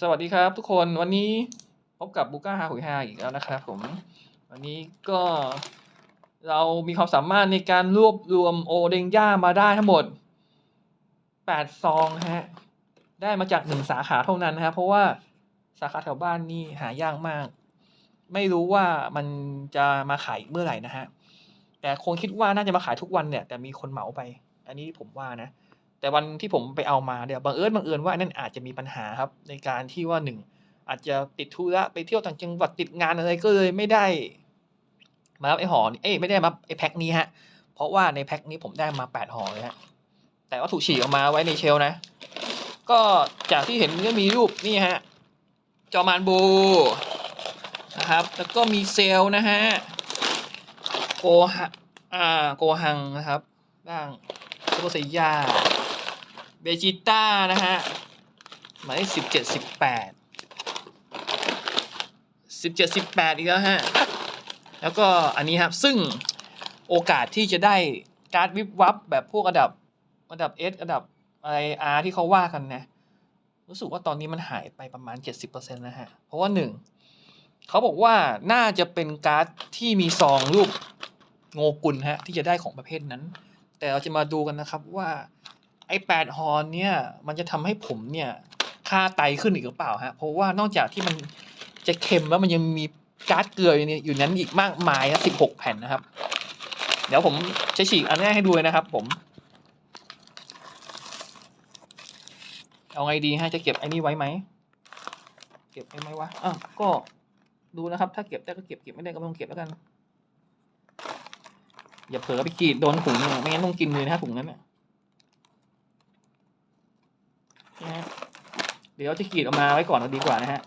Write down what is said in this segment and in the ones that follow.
สวัสดีครับทุกคนวันนี้พบกับบุก้าฮาหุยฮาอีกแล้วนะครับผม วันนี้ก็เรามีความสามารถในการรวบรวมโอเดงย่ามาได้ทั้งหมดแปดซองฮะ ได้มาจากหนึ่งสาขาเท่านั้นนะครับเพราะว่าสาขาแถวบ้านนี่หายากมาก ไม่รู้ว่ามันจะมาขายเมื่อไหร่นะฮะ แต่คงคิดว่าน่าจะมาขายทุกวันเนี่ย แต่มีคนเหมาไป อันนี้ผมว่านะ แต่วันที่ผมไปเอามาเนี่ยบังเอิญบังเอิญว่าอันนั่นอาจจะมีปัญหาครับ ในการที่ว่าหนึ่งอาจจะติดธุระไปเที่ยวต่างจังหวัดติดงานอะไรก็เลยไม่ได้ มารับไอ้ห่อเอ้ยไม่ได้มาไอ้แพ็คนี้ฮะ เพราะว่าในแพ็คนี้ผมได้มาแปดห่อเลยฮะแต่ว่าถูกฉีกออกมาไว้ในเชลนะ ก็จากที่เห็นก็มีรูปนี่ฮะจอมานบูนะครับ แล้วก็มีเซลล์นะฮะโกฮะอ่าโกหังนะครับบ้างซูเปอร์ไซย่า เบจิต้านะฮะหมายเลขสิบเจ็ดสิบแปดสิบเจ็ดสิบแปดอีกแล้วฮะ แล้วก็อันนี้ครับซึ่งโอกาสที่จะได้การ์ดวิบวับแบบพวกระดับระดับ S ระดับอะไร R ที่เขาว่ากันนะรู้สึกว่าตอนนี้มันหายไปประมาณ 70%นะฮะ เพราะว่าหนึ่งเขาบอกว่าน่าจะเป็นการ์ดที่มีซองรูปโงกุลฮะที่จะได้ของประเภทนั้น แต่เราจะมาดูกันนะครับว่า ไอ้แปดฮอนเนี่ยมันจะทำให้ผมเนี่ยค่าไตขึ้นอีกหรือเปล่าฮะเพราะว่านอกจากที่มันจะเค็มแล้วมันยังมีก๊าซเกลืออยู่นอยู่นั้นอีกมากมายนะสิบหกแผ่นนะครับ เดี๋ยวผมจะฉีกอันแรกให้ดูเลยนะครับ ผม เอาไงดีฮะจะเก็บไอ้นี่ไว้ไหมเก็บไว้ไหมวะอะก็ดูนะครับ ถ้าเก็บได้ก็เก็บเก็บไม่ได้ก็ไม่ต้องเก็บแล้วกัน อย่าเผลอไปกรีดโดนถุงเนี่ยไม่งั้นต้องกินเลยนะถุงนั้นเนี่ยนะฮะเดี๋ยวจะกรีดออกมาไว้ก่อนดีกว่านะฮะ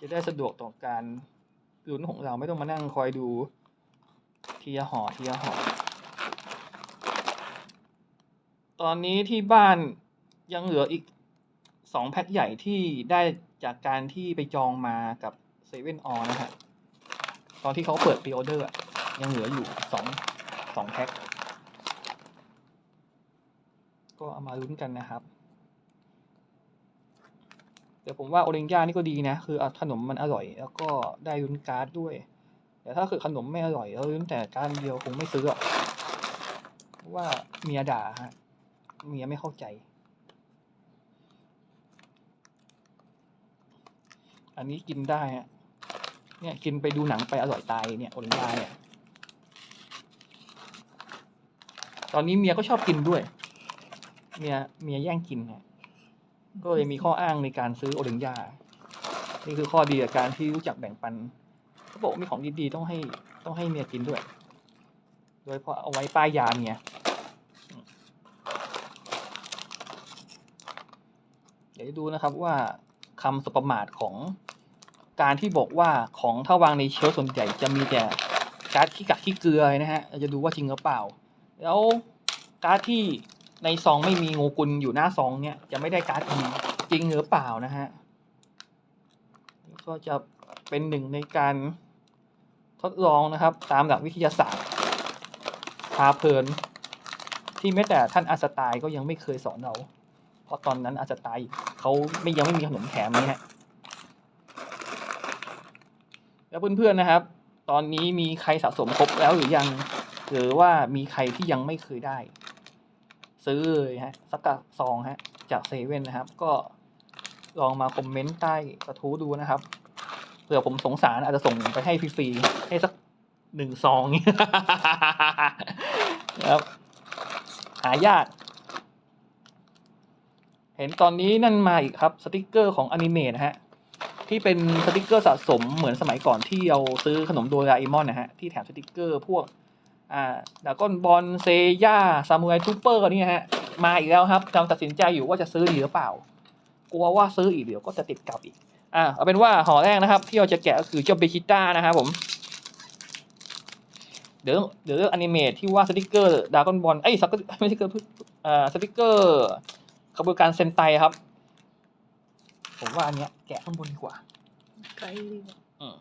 จะได้สะดวกต่อการลุ้นของเราไม่ต้องมานั่งคอยดูทีละห่อทีละห่อตอนนี้ที่บ้านยังเหลืออีกสองแพ็คใหญ่ที่ได้จากการที่ไปจองมากับเซเว่นออนะฮะตอนที่เขาเปิดพรีออเดอร์ยังเหลืออยู่สองสองแพ็คก็เอามาลุ้นกันนะครับ เดี๋ยวผมว่าโอเรนญ่านี่ก็ดีนะ คือขนมมันอร่อย แล้วก็ได้ลุ้นการ์ดด้วย แต่ถ้าคือขนมไม่อร่อยแล้วลุ้นแต่การ์ดเดียวคงไม่ซื้อหรอกเพราะว่าเมียด่าฮะเมียไม่เข้าใจ อันนี้กินได้ฮะเนี่ยกินไปดูหนังไปอร่อยตายเนี่ยโอเรนญ่าเนี่ยตอนนี้เมียก็ชอบกินด้วย เมียเมียแย่งกินฮะ ก็เลยมีข้ออ้างในการซื้อโอเรนญ่านี่คือข้อดีกับการที่รู้จักแบ่งปันเขาบอกมีของดีๆต้องให้ต้องให้เมียกินด้วย โดยเฉพาะเอาไว้ป้ายยาเมียเดี๋ยวดูนะครับว่าคำสประมาทของการที่บอกว่าของถ้าวางในเชลส่วนใหญ่จะมีแต่การ์ดขี้กักขี้เกลือนะฮะ จะดูว่าจริงหรือเปล่า แล้วการ์ดที่ ในซองไม่มีงูกุลอยู่หน้าซองเนี่ยจะไม่ได้การ์ดจริงจริงหรือเปล่านะฮะก็จะเป็นหนึ่งในการทดลองนะครับ ตามหลักวิทยาศาสตร์พาเพลิน ที่แม้แต่ท่านอาสตล์ก็ยังไม่เคยสอนเราเพราะตอนนั้นอาสตล์เขาไม่ยังไม่มีขนมแถมนี้ฮะแล้วเพื่อนๆนะครับ ตอนนี้มีใครสะสมครบแล้วหรือยัง หรือว่ามีใครที่ยังไม่เคยได้ ซื้อเลยฮะสักกะซองฮะจากเซเว่นนะครับ ก็ลองมาคอมเมนต์ใต้กระทู้ดูนะครับเผื่อผมสงสารอาจจะส่งไปให้ฟรีๆให้สักหนึ่งซองนะครับ หายาก เห็นตอนนี้นั่นมาอีกครับสติกเกอร์ของอนิเมะนะฮะที่เป็นสติกเกอร์สะสมเหมือนสมัยก่อนที่เราซื้อขนมโดราเอมอนนะฮะที่แถมสติกเกอร์พวก อ่าดากอนบอลเซย่าซามูไรทูเปอร์นี่ฮะ มาอีกแล้วครับกำลังตัดสินใจอยู่ว่าจะซื้อดีหรือเปล่า กลัวว่าซื้ออีกเดี๋ยวก็จะติดกลับอีก อ่าเอาเป็นว่าห่อแรกนะครับ ที่เราจะแกะก็คือเจ้าเบชิต้านะครับผมเดี๋ยวเดี๋ยวเลือกอนิเมะที่ว่าสติกเกอร์ดากอนบอลเอ้ยสติกไม่ใช่สติกเกอร์อ่าสติกเกอร์ขบวนการเซนไตครับ ผมว่าอันเนี้ยแกะข้างบนดีกว่าไกลเลยอืม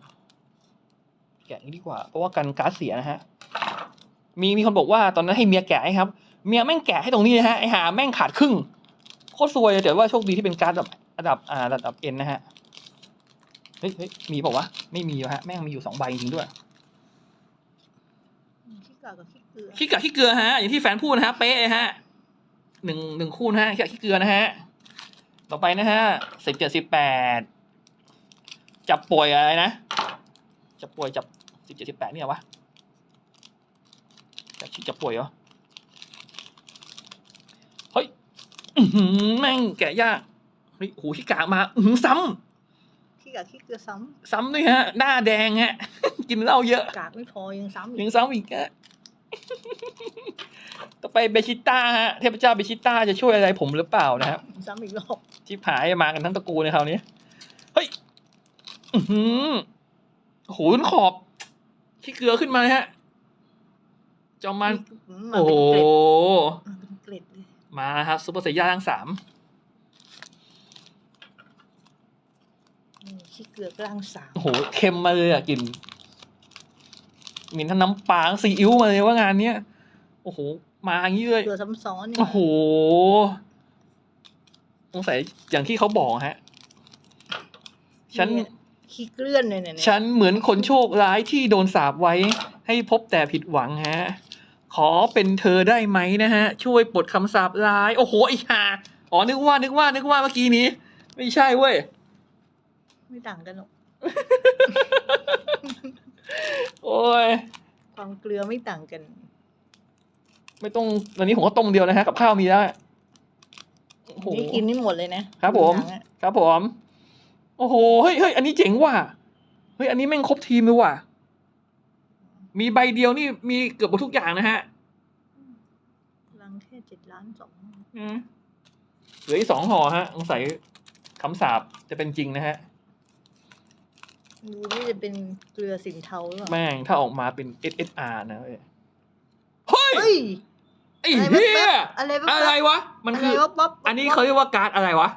แกะนี้ดีกว่า เพราะว่ากันก๊าซเสียนะฮะ มีมีคนบอกว่าตอนนั้นให้เมียแกะให้ครับ เมียแม่งแกะให้ตรงนี้นะฮะไอหาแม่งขาดครึ่งโคตรซวยเลยแต่ว่าโชคดีที่เป็นการ์ดแบบอระดับอ่าระดับเอ็นนะฮะเฮ้ยเฮ้ยมีเปล่าวะไม่มีวะฮะแม่งมีอยู่สองใบจริงๆด้วยขี้กากกับขี้เกลือขี้กากขี้เกลือฮะอย่างที่แฟนพูดนะฮะเป๊ะเลยฮะหนึ่งหนึ่งคู่นะฮะขี้กากขี้เกลือนะฮะต่อไปนะฮะสิบเจ็ดสิบแปดจับป่วยอะไรนะจับป่วยจับสิบเจ็ดสิบแปดเนี่ยวะ จับชื่อจับป่วยเหรอ เฮ้ยอื้อหือแม่งแกะยากเฮ้ยโอ้โหขี้กากมาอื้อหือซ้ำขี้กากขี้เกลือซ้ซ้ำด้วยฮะ หน้าแดงฮะ กินเหล้าเยอะำกากไม่พอยังซ้ำอียังกซ้ำอีกฮะต่อไปเบชิต้าฮะเทพเจ้าเบชิต้าจะช่วยอะไรผมหรือเปล่านะครับซ้ำอีกรอบชิบหายมากันทั้งตระกูลในคราวนี้เฮ้ย อือหือโอ้โหขอบขี้เกลือขึ้นมาเลยฮะ จอมมันอืมมาโอ้โหเป็นเกล็ดมาเป็นเกล็ดเลยมาครับซุปเปอร์ไซย่าทั้งสามนี่ขี้เกลือกลางสามโอ้โหเค็มมาเลยอะกลินมีทั้งน้ำปลาทั้งซีอิ๊วมาเลยว่างานเนี้ยโอ้โห มาอย่างนี้เลยเกลือซ้ำซ้อนนี่โอ้โหสงสัยอย่างที่เขาบอกฮะ ฉันเยขี้เกลื่อนเลยเนี่ยฉันเหมือนคนโชคร้ายที่โดนสาปไว้ ให้พบแต่ผิดหวังฮะ ขอเป็นเธอได้ไหมนะฮะ ช่วยปลดคำสาปร้าย โอ้โหไอ้ห่าอ๋อนึกว่านึกว่านึกว่าเมื่อกี้นี้ ไม่ใช่เว้ย ไม่ต่างกันหรอก โอ้ย ความเกลือไม่ต่างกัน ไม่ต้องวันนี้ผมก็ต้มเดียวนะฮะ กับข้าวมีแล้วโอ้โห นี่กินนี่หมดเลยนะครับผม หนังอะครับผม โอ้โห เฮ้ยเฮ้ยอันนี้เจ๋งว่ะ เฮ้ย อันนี้แม่งครบทีมเลยว่ะ มีใบเดียวนี่มีเกือบหมดทุกอย่างนะฮะรังแค่เจ็ดล้านสองอืมเหลืออีกสองห่อฮะสงสัยคำสาปจะเป็นจริงนะฮะดูนี่จะเป็นเกลือสินเทาหรือเปล่าแม่งถ้าออกมาเป็น SSR นะเว้ยเฮ้ยเฮ้ยไอ้เหี้ยอะไรวะอะไรวะมันคือะไรวะป๊อปอันนี้เขาเรียกว่าการ์ดอะไรวะ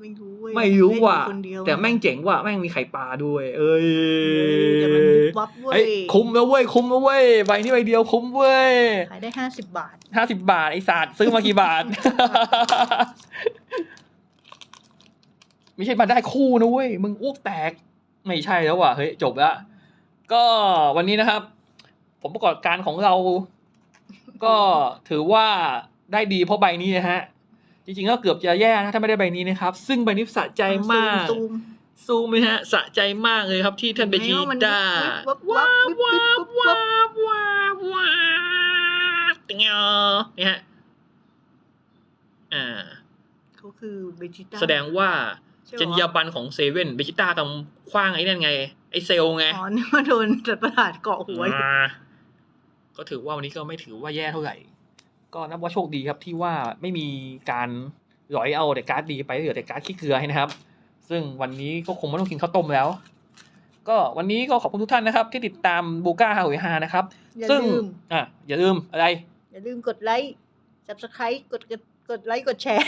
ไม่รู้เว้ยไม่รู้ว่ะเล่นอยู่คนเดียวแต่แม่งเจ๋งว่ะแม่งมีไข่ปลาด้วย เอ้ยเดี๋ยวมันวุบวับเว้เอ้ยยคุ้มแล้วเว้ยคุ้มแล้วเว้ยใบนี้ใบเดียวคุ้มเว้ยขายได้ห้าสิบบาทห้าสิบบาทไอ้สัตว์ซื้อมากี่บาท ไม่ใช่มาได้คู่นะเว้ยมึงอ้วกแตก ไม่ใช่แล้วว่ะเฮ้ยจบละก็วันนี้นะครับ ผมประกอบการของเรา ก็ถือว่าได้ดีเพราะใบนี้นะฮะ จริงๆก็เกือบจะแย่นะถ้าไม่ได้ใบนี้นะครับ ซึ่งใบนี้สะใจมากซูมสู้ไหมฮะสะใจมากเลยครับที่ท่านเบจิเห็นไหมว่ามันต้าวับวับวิบวิบวับวับบว้าวว้าวเงี้ยนี่ฮะอ่าเขาคือเบจิต้าแสดงว่าใช่จรรยาบรรณของเซเว่นเบจิต้ากำคว้างไอ้นั่นไง ไอ้เซลล์ไง อ๋อนี่ว่าโดนจัดประหลาดเกาะหัวอยู่อ่าก็ถือว่าวันนี้ก็ไม่ถือว่าแย่เท่าไหร่ ก็นับว่าโชคดีครับที่ว่าไม่มีการหลอยเอาแต่การ์ดดีไปเหลือแต่การ์ดขี้เกลือให้นะครับ ซึ่งวันนี้ก็คงไม่ต้องกินข้าวต้มแล้ว ก็วันนี้ก็ขอบคุณทุกท่านนะครับ ที่ติดตามบูก้าฮาวิฮานะครับอย่าซึ่งลืมอะอย่าลืมอะไร อย่าลืมกดไลค์ subscribe กดกดกดไลค์กดแชร์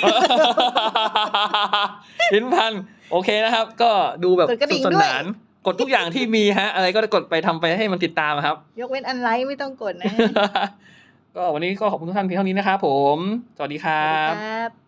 ลิ้นพันโอเคนะครับ ก็ดูแบบกดกระดิ่งสนุกสด้วยนานกดทุกอย่างที่มีฮะ อะไรก็กดไปทำไปให้มันติดตามครับ ยกเว้นอันไลค์ไม่ต้องกดนะ ก็วันนี้ก็ขอบคุณทุกท่านเพียงเท่านี้นะครับผม สวัสดีคสรัวัสบดีครับ